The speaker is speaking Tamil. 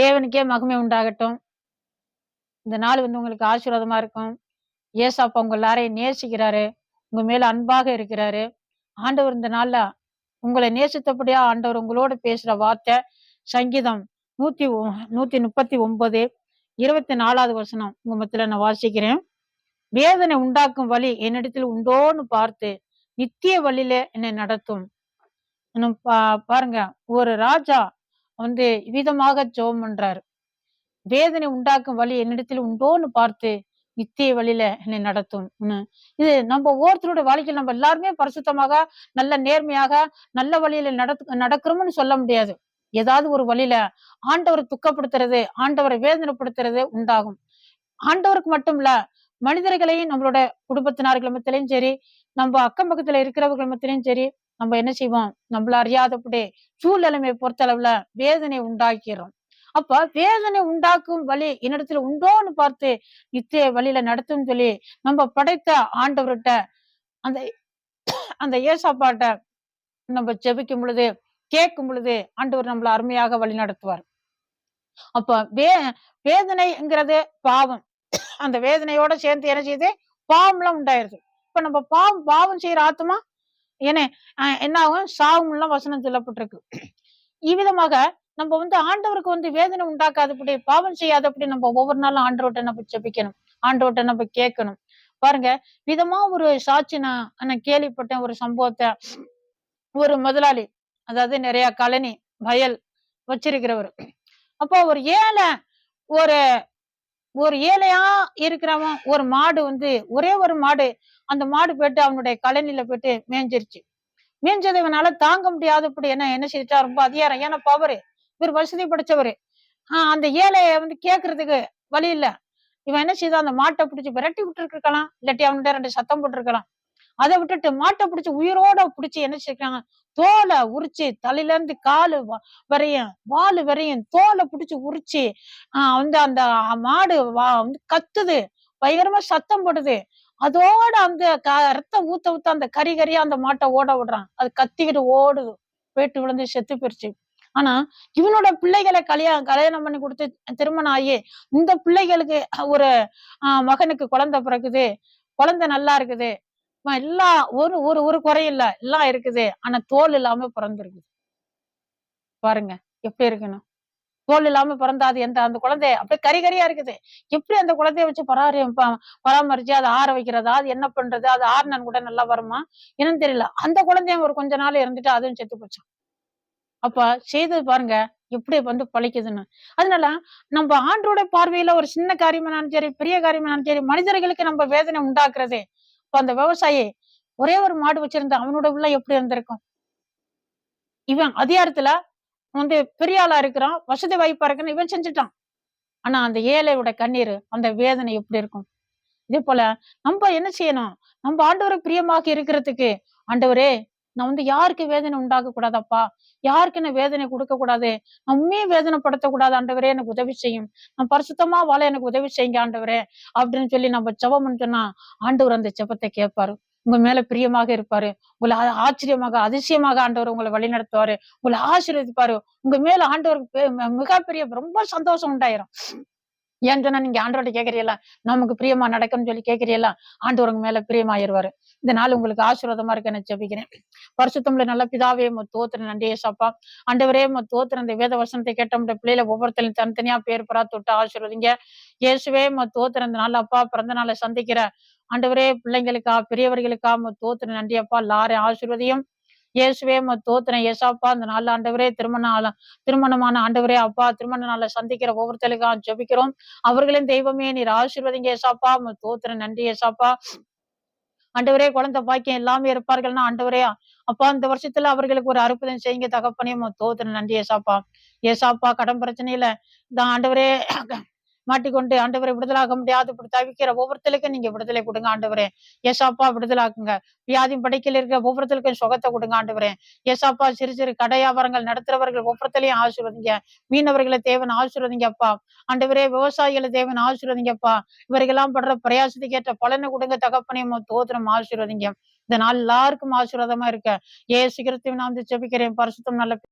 தேவனுக்கே மகிமை உண்டாகட்டும். இந்த நாள் வந்து உங்களுக்கு ஆசீர்வாதமா இருக்கும். ஏசாப்பா உங்க எல்லாரையும் நேசிக்கிறாரு. உங்க மேல அன்பாக இருக்கிறாரு. ஆண்டவர் இந்த நாள்ல உங்களை நேசித்தபடியா ஆண்டவர் உங்களோட பேசுற வார்த்தை சங்கீதம் நூத்தி ஒ- நூத்தி முப்பத்தி ஒன்பது இருபத்தி நாலாவது வசனம் உங்க மத்தியில நான் வாசிக்கிறேன். வேதனை உண்டாக்கும் வழி என்னிடத்தில் உண்டோன்னு பார்த்து நித்திய வழியில என்னை நடத்தும். பா- பாருங்க ஒரு ராஜா வந்து விதமாக ஜோம் பண்றாரு. வேதனை உண்டாக்கும் வழி என்னிடத்தில் உண்டோன்னு பார்த்து நித்திய வழியில என்னை நடத்தும். இது நம்ம ஒவ்வொருத்தரோட வாழ்க்கையில் நம்ம எல்லாருமே பரிசுத்தமாக நல்ல நேர்மையாக நல்ல வழியில நடத்து நடக்கிறோம்னு சொல்ல முடியாது. ஏதாவது ஒரு வழியில ஆண்டவரை துக்கப்படுத்துறது ஆண்டவரை வேதனைப்படுத்துறது உண்டாகும். ஆண்டவருக்கு மட்டும் இல்ல மனிதர்களையும் நம்மளோட குடும்பத்தினார்கள் மத்தியிலையும் சரி நம்ம அக்கம் பக்கத்துல இருக்கிறவர்கள் மத்தியிலையும் சரி நம்ம என்ன செய்வோம்? நம்மள அறியாதபடி சூழ்நிலைமையை பொறுத்தளவுல வேதனை உண்டாக்கிறோம் அப்ப வேதனை உண்டாக்கும் வழி என்னிடத்துல உண்டோன்னு பார்த்து நித்திய வழியில நடத்தும் சொல்லி நம்ம படைத்த ஆண்டவர்கிட்ட அந்த அந்த ஏசாப்பாட்ட நம்ம ஜெபிக்கும் பொழுது கேட்கும் பொழுது ஆண்டவர் நம்மள அருமையாக வழி நடத்துவார். அப்ப வே வேதனைங்கிறது பாவம். அந்த வேதனையோட சேர்ந்து என்ன செய்யுது? பாவம்லாம் உண்டாயிருது. இப்ப நம்ம பாவம் பாவம் செய்யற ஆத்மா ஏன்னா என்ன ஆகும்? சாவும்லாம் வசனம் சொல்லப்பட்டிருக்கு. இவ்விதமாக நம்ம வந்து ஆண்டவருக்கு வந்து வேதனை உண்டாக்காதபடி பாவம் செய்யாதபடி நம்ம ஒவ்வொரு நாளும் ஆண்டவர்கிட்ட நம்ம ஜெபிக்கணும். ஆண்டவர்கிட்ட நம்ம கேட்கணும். பாருங்க விதமா ஒரு சாட்சி நான் நான் கேள்விப்பட்டேன் ஒரு சம்பவத்தை. ஒரு முதலாளி அதாவது நிறைய கழனி வயல் வச்சிருக்கிறவர். அப்போ ஒரு ஏழை ஒரு ஒரு ஏழையா இருக்கிறவன் ஒரு மாடு வந்து ஒரே ஒரு மாடு அந்த மாடு போயிட்டு அவனுடைய கழனில போயிட்டு மேய்ஞ்சிருச்சு மேய்ஞ்சதை இவனால தாங்க முடியாது அப்படி என்ன என்ன செய்துட்டா? ரொம்ப அதிகாரம். ஏன்னா பவரு இவர் வசதி படைச்சவரு. ஆஹ் அந்த ஏழைய வந்து கேக்குறதுக்கு வழி இல்ல. இவன் என்ன செய்தான்? அந்த மாட்டை பிடிச்சி விரட்டி விட்டு இருக்கலாம் இல்லாட்டி அவன்கிட்ட ரெண்டு சத்தம் போட்டிருக்கலாம். அதை விட்டுட்டு மாட்டை பிடிச்சு உயிரோட பிடிச்சி என்ன செய்யறாங்க தோலை உரிச்சு தலையில இருந்து காலு வ- வரையும் வாலு வரையும் தோலை பிடிச்சி உரிச்சு ஆஹ் வந்து அந்த மாடு வா- வந்து கத்துது. பயங்கரமா சத்தம் போடுது. அதோட அந்த க- ரத்தம் ஊத்த ஊத்த அந்த கறி கறியா அந்த மாட்டை ஓட விடுறான். அது கத்திக்கிட்டு ஓடுது. போயிட்டு விழுந்து செத்து போயிருச்சு. ஆனா இவனோட பிள்ளைகளை கல்யாணம் கல்யாணம் பண்ணி கொடுத்து திருமணம் ஆகி இந்த பிள்ளைகளுக்கு ஒரு ஆஹ் மகனுக்கு குழந்தை பிறக்குது. குழந்தை நல்லா இருக்குது. எல்லாம் ஒரு ஒரு ஒரு குறையும் எல்லாம் இருக்குது. ஆனா தோல் இல்லாம பிறந்திருக்குது. பாருங்க எப்படி இருக்கணும் தோல் இல்லாம பிறந்தா அது எந்த அந்த குழந்தை? அப்படியே கறி கறியா இருக்குது. எப்படி அந்த குழந்தைய வச்சு பராரி பராமரிச்சு அதை ஆற வைக்கிறதா? அது என்ன பண்றது? அது ஆறுனன் கூட நல்லா வருமா? என்னன்னு தெரியல. அந்த குழந்தையும் ஒரு கொஞ்ச நாள் இருந்துட்டு அதுவும் செத்து போச்சான் அப்ப செய்தது பாருங்க எப்படி வந்து பழிக்குதுன்னு. அதனால நம்ம ஆண்டோட பார்வையில ஒரு சின்ன காரியமானாலும் சரி பெரிய காரியமானாலும் சரி மனிதர்களுக்கு நம்ம வேதனை உண்டாக்குறது. இப்ப அந்த விவசாயி ஒரே ஒரு மாடு வச்சிருந்த அவனோட உள்ள எப்படி இருந்திருக்கும்? இவன் அதிகாரத்துல வந்து பெரிய ஆளா இருக்கிறான். வசதி வாய்ப்பா இருக்குன்னு இவன் செஞ்சுட்டான். ஆனா அந்த ஏழையோட கண்ணீர் அந்த வேதனை எப்படி இருக்கும்? இதே போல நம்ம என்ன செய்யணும்? நம்ம ஆண்டவரை பிரியமாக இருக்கிறதுக்கு ஆண்டவரே நான் வந்து யாருக்கு வேதனை உண்டாக்க கூடாதப்பா யாருக்கு என்ன வேதனை கொடுக்க கூடாது நம்மே வேதனைப்படுத்த கூடாது ஆண்டவரே எனக்கு உதவி செய்யும். நான் பரிசுத்தமா வாழ எனக்கு உதவி செய்யுங்க ஆண்டவரே அப்படின்னு சொல்லி நம்ம ஜெபம் சொன்னா ஆண்டவர் அந்த செபத்தை கேட்பாரு. உங்க மேல பிரியமாக இருப்பாரு. உங்களை ஆச்சரியமாக அதிசயமாக ஆண்டவர் உங்களை வழி நடத்துவாரு உங்களை ஆசீர்வதிப்பாரு. உங்க மேல ஆண்டவருக்கு பெ- மிகப்பெரிய ரொம்ப சந்தோஷம் உண்டாயிரும். ஏன்னு சொன்னா நீங்க ஆண்டோட கேக்குறீங்களா? நமக்கு பிரியமா நடக்கும்னு சொல்லி கேக்குறீங்களா? ஆண்டவருங்க மேல பிரியமாயிருவாரு. இந்த நாள் உங்களுக்கு ஆசீர்வாதமா இருக்க நான் ஜெபிக்கிறேன். பரிசுத்தம்ல நல்ல பிதாவே மோ தோத்திர நன்றியே சாப்பா ஆண்டவரே மோ தோத்துற இந்த வேத வசனத்தை கேட்ட பிள்ளையில பிள்ளைல தனித்தனியா பேர் பெறா தொட்டு ஆசீர்வதிங்க. இயேசுவே மோ தோத்துற இந்த நாள் அப்பா பிறந்த நாளை சந்திக்கிற ஆண்டவரே பிள்ளைங்களுக்கா பெரியவர்களுக்கா மோ தோத்திர நன்றியப்பா எல்லாரையும் ஆசீர்வதியும். இயேசுவே மோ தோத்திரம் ஏசாப்பா அந்த நாள் ஆண்டவரே திருமண திருமணமான ஆண்டவரே அப்பா திருமண நாளை சந்திக்கிற ஒவ்வொருத்தருக்காக ஜபிக்கிறோம். அவர்களின் தெய்வமே நீர் ஆசீர்வதிங்க ஏசாப்பா மோ நன்றி ஏசாப்பா ஆண்டவரே குழந்தை பாக்கியம் எல்லாமே இருப்பார்கள்னா ஆண்டவரே அப்பா இந்த வருஷத்துல அவர்களுக்கு ஒரு அற்புதம் செய்யுங்க தகப்பனே. உமக்கு நன்றி ஏசாப்பா ஏசாப்பா கடன் பிரச்சனையில இந்த ஆண்டவரே மாட்டிக்கொண்டு ஆண்டவரை விடுதலாக முடியாது இப்படி தவிக்கிற ஒவ்வொருத்தருக்கும் நீங்க விடுதலை கொடுங்க ஆண்டவரே. ஏசாப்பா விடுதலாக்குங்க வியாதி படைக்கல இருக்கிற ஒவ்வொருத்தருக்கும் சுகத்தை கொடுங்க ஆண்டவரே. ஏசாப்பா சிறு சிறு கடை வியாபாரங்கள் நடத்துறவர்கள் ஒவ்வொருத்தரையும் ஆசீர்வதிங்க. மீனவர்களை தேவன் ஆசீர்வதிங்க அப்பா. ஆண்டவரே விவசாயிகளை தேவன் ஆசீர்வதிங்கப்பா இவர்களெல்லாம் படுற பிரயாசத்துக்கு ஏற்ற பலனை கொடுங்க தகப்பனையும் தோத்திரம் ஆசீர்வதிங்க. இந்த நாள் எல்லாருக்கும் ஆசீர்வாதமா இருக்க. ஏசு கிறிஸ்துவின் நான் வந்து ஜெபிக்கிறேன். பரிசுத்தம் நல்ல